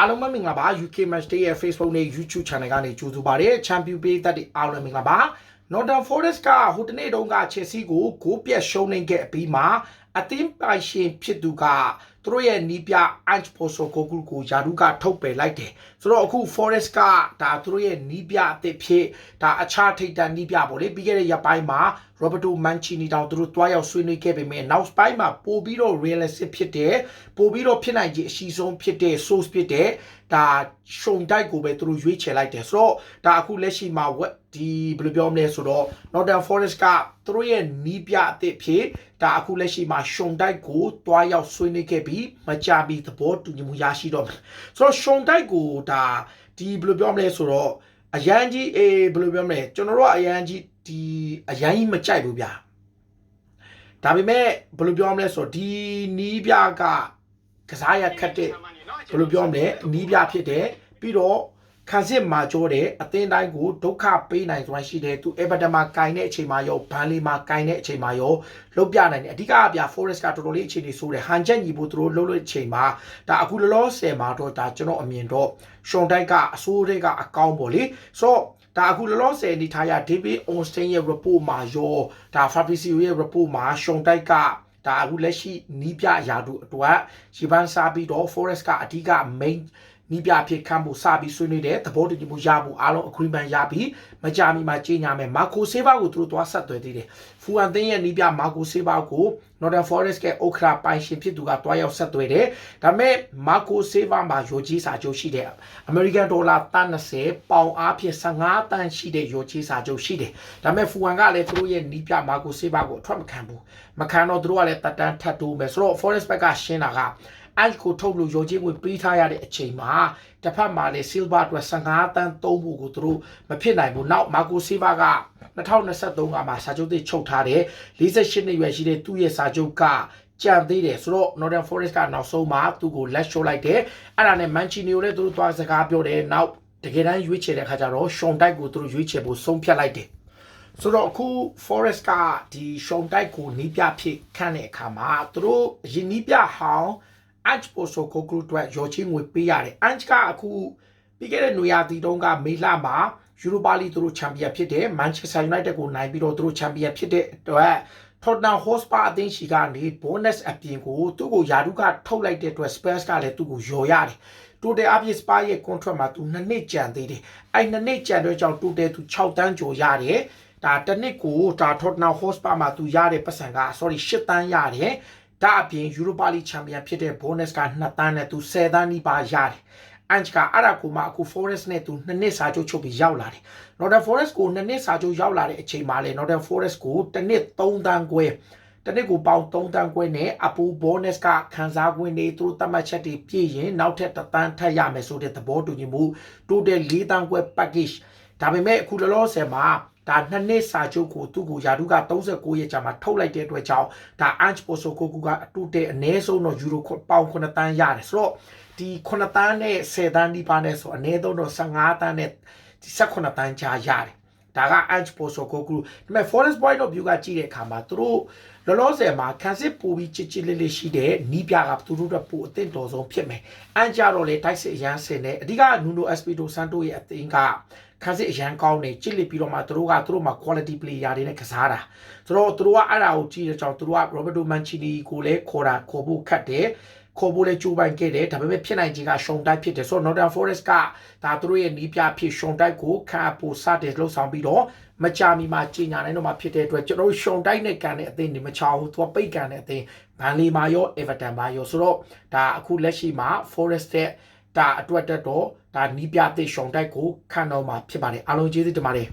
အားလုံးပဲမင်္ဂလာပါ UK Match Day ရဲ့ Facebook နဲ့ YouTube Channel ကနေကြိုဆိုပါရစေ Champion ပေးသက်တွေအားလုံးမင်္ဂလာပါ Northern Forest ကဟိုတနေ့တုန်းက Chelsea ကိုဂိုးပြတ်ရှုံးနေခဲ့အပြီးမှာအသင်းပိုင်ရှင်ဖြစ်သူကသူတို့ရဲ့နီးပြ Ange Postecoglou ကိုယာရုကထုတ်ပယ်လိုက်တယ်ဆိုတော့အခု Forest ကဒါသူတို့ရဲ့နီးပြအသစ်ဖြစ်ဒါအခြားထိပ်တန်းနီးပြပေါ့လေပြီးခဲ့တဲ့ရက်ပိုင်းမှာ Roberto Mancini တောင်သူတို့တွားရောက်ဆွေးနွေးခဲ့ပေမဲ့ နောက်ပိုင်းမှာပို့ပြီးတော့ realistic ဖြစ်တယ်ပို့ပြီးတော့ဖြစ်နိုင်ခြေအရှိဆုံးဖြစ်တဲ့ source ဖြစ်တဲ့ဒါရှုံတိုက်ကိုပဲသူတို့ရွေးချယ်လိုက်တယ်ဆိုတော့ဒါအခုလက်ရှိမှာ web ဒီဘယ်လိုပြောမလဲဆိုတော့ Northern Forest ကသူတို့ရဲ့နီးပြအသစ်ဖြစ်ဒါအခုလက်ရှိမှာရှုံတိုက်ကိုတွားရောက်ဆွေးနွေးခဲ့ပြီးမကြမီသဘောတူညီမှုရရှိတော့မယ်ဆိုတော့ရှုံတိုက်ကိုဒါဒီဘယ်လိုပြောမလဲဆိုတော့အရန်ကြီးအေးဘယ်လိုပြောမလဲကျွန်တော်တို့ကအရန်ကြီး ဒီအရန်ကြီးမကြိုက်ဘူးဗျာဒါပေမဲ့ဘယ်လိုပြောမလဲဆိုတော့ဒီနီးပြကကစားရခတ်တဲ့ဘယ်လိုပြောမလဲနီးပြဖြစ်တယ်ပြီးတော့ခံစစ်မာကြောတဲ့အသင်းတိုင်းကိုဒုက္ခပေးနိုင်စွမ်းရှိတယ်သူအေဗာတန်မှာကင်တဲ့အချိန်မှာရောဘန်လီမှာကင်တဲ့အချိန်မှာရောလုတ်ပြနိုင်တယ်အဓိကအပြ Forest ကတော်တော်လေးအခြေအနေဆိုးတယ်ဟန်ချက်ညီဖို့သူတို့လှုပ်လို့အချိန်မှာဒါအခုလောလောဆယ်မှာတော့ဒါကျွန်တော်အမြင်တော့ရှွန်တိုက်ကအဆိုးတွေကအကောင်းပေါ့လေဆိုတော့ ဒါအခုလောလောဆယ်အနေထားရ David Onstein ရဲ့ report မှာရောဒါ Fabrizio ရဲ့ report မှာရှွန်တိုက်ကဒါအခုလက်ရှိနီးပြရာတို့အတွက်ရှီပန်စားပြီးတော့ Forest ကအဓိက main နီးပြဖြစ်ခံဖို့စပြီးဆွေးနွေးတဲ့သဘောတူညီမှုရဖို့အားလုံး agreement ရပြီးမကြမီမှာကြီးညာမယ်မာကိုဆေးဘာကိုသူတို့သွားဆက်သွယ်သေးတယ်ဖူအန်သင်းရဲ့နီးပြမာကိုဆေးဘာကို Northern Forest ကဥက္ခရာပိုင်ရှင်ဖြစ်သူကတွားရောက်ဆက်သွယ်တယ်ဒါပေမဲ့မာကိုဆေးဘာမှာယိုကြီးစာချုပ်ရှိတယ် American Dollar 30ပေါင်အားဖြင့်15တန်းရှိတဲ့ယိုကြီးစာချုပ်ရှိတယ်ဒါပေမဲ့ဖူအန်ကလည်းသူတို့ရဲ့နီးပြမာကိုဆေးဘာကိုအထွက်မခံဘူးမခံတော့သူတို့ကလည်းတက်တန်းထပ်တိုးမယ်ဆိုတော့ Forest ဘက်ကရှင်းတာက အဲ့ကိုထုတ်လို့ရောချင်းဝင်ပေးထားရတဲ့အချိန်မှာတစ်ဖက်မှာလည်း silver အတွက်15တန်းသုံးဖို့ကိုသူတို့မဖြစ်နိုင်ဘူးနောက်မာကိုစီဗာက2023ကမှစာချုပ်သစ်ချုပ်ထားတဲ့48နှစ်ရွယ်ရှိတဲ့သူ့ရဲ့စာချုပ်ကကြံသေးတယ်ဆိုတော့ Northern Forest ကနောက်ဆုံးမှသူ့ကိုလက်ရှိုးလိုက်တယ်အဲ့ဒါနဲ့ Mancini ကိုလည်းသူတို့သွားစကားပြောတယ်နောက်တကယ်တမ်းရွေးချယ်တဲ့ခါကျတော့ Sean Dyche ကိုသူတို့ရွေးချယ်ဖို့ဆုံးဖြတ်လိုက်တယ်ဆိုတော့အခု Forest ကဒီ Sean Dyche ကိုနီးပြဖြစ်ခန့်တဲ့အခါမှာသူတို့ယင်းနီးပြဟောင်း Ange Postecoglou အတွက်ရောချင်းငွေပေးရတယ်။ Ange ကအခုပြီးခဲ့တဲ့နွေရာသီတုန်းကမေလမှာယူရိုပါလီသူတို့ချန်ပီယံဖြစ်တဲ့ Manchester United ကိုနိုင်ပြီးတော့သူတို့ချန်ပီယံဖြစ်တဲ့အတွက် Tottenham Hotspur အသင်းရှိကနေ bonus အပြင်ကိုသူ့ကိုယာရုကထုတ်လိုက်တဲ့အတွက် Spurs ကလည်းသူ့ကိုယော်ရတယ်။ total အပြည့် Spurs ရဲ့ contract မှာသူနှစ်နှစ်ကြံသေးတယ်။အဲ့နှစ်နှစ်ကြံတဲ့ကြောင့် total သူ6တန်းကျော်ရတယ်။ဒါတစ်နှစ်ကိုဒါ Tottenham Hotspur မှာသူရတဲ့ပတ်စံက sorry 8တန်းရတယ်။ ဒါအပြင်ယူရိုပါလီချန်ပီယံဖြစ်တဲ့ bonus က2တန်းနဲ့သူ10တန်းနီးပါးရတယ်။အန်ချ်ကအဲ့ဒါကိုမှအခု Forest နဲ့သူနှစ်နှစ်စာချုပ်ချုပ်ပြီးရောက်လာတယ်။ Northern Forest ကိုနှစ်နှစ်စာချုပ်ရောက်လာတဲ့အချိန်မှာလေ Northern Forest ကိုတစ်နှစ်3တန်းခွဲတစ်နှစ်ကိုပေါင်3တန်းခွဲနဲ့အပူ bonus ကခံစား권တွေသူတို့သတ်မှတ်ချက်တွေပြည့်ရင်နောက်ထပ်တစ်တန်းထပ်ရမယ်ဆိုတဲ့သဘောတူညီမှု total 4တန်းခွဲ package ဒါပေမဲ့အခုလောလောဆယ်မှာ ဒါနှစ်နှစ်စာချုပ်ကိုသူ့ကိုယာဒုက39ရက်ကြာမှာထုတ်လိုက်တဲ့အတွက်ကြောင့်ဒါ Ange Postecoglou ကအတူတဲ့အနည်းဆုံးတော့ယူရိုပေါင်9တန်းရတယ်ဆိုတော့ဒီ9တန်းနဲ့10တန်းဒီပါနဲ့ဆိုအနည်းဆုံးတော့15တန်းနဲ့ဒီ18တန်းကြာရတယ်ဒါက Ange Postecoglou ဒါပေမဲ့ Forest Point of View ကကြည့်တဲ့အခါမှာသူတို့လောလောဆယ်မှာခန်းစစ်ပူပြီးချစ်ချစ်လေးလေးရှိတဲ့နီးပြကသူတို့တော့ပိုအသင့်တော်ဆုံးဖြစ်မယ်။အန်ကြတော့လေတိုက်စစ်အရန်စင်နဲ့အဓိကနူနိုအက်စပီတိုဆန်တိုရဲ့အသင်းကခန်းစစ်အရန်ကောင်းနေကြစ်လိပြီးတော့မှသူတို့ကသူတို့မှာ quality player တွေနဲ့ကစားတာဆိုတော့သူတို့ကအဲ့ဒါကိုကြည့်တဲ့ကြောင့်သူတို့က Roberto Mancini ကိုလည်းခေါ်တာခေါ်ဖို့ခတ်တယ်ခေါ်ဖို့လည်းကြိုးပမ်းခဲ့တယ်ဒါပေမဲ့ဖြစ်နိုင်ခြင်းကရှုံတိုက်ဖြစ်တယ်ဆိုတော့ Northern Forest ကဒါသူတို့ရဲ့နီးပြဖြစ်ရှုံတိုက်ကိုခံဖို့စတဲ့လှုပ်ဆောင်ပြီးတော့ မကြာမီမှာကြီးညာနိုင်တော့မှဖြစ်တဲ့အတွက်ကျွန်တော်တို့ရှုံတိုက်နဲ့ကန်တဲ့အသင်းတွေမချောဘူးသူကပိတ်ကန်တဲ့အသင်းဘန်လီမာရော Everton မာရောဆိုတော့ဒါအခုလက်ရှိမှာ Forest တဲ့ဒါအတွက်တက်တော့ဒါနီးပြတဲ့ရှုံတိုက်ကိုခံတော့မှဖြစ်ပါတယ်အားလုံးကျေးဇူးတင်ပါတယ်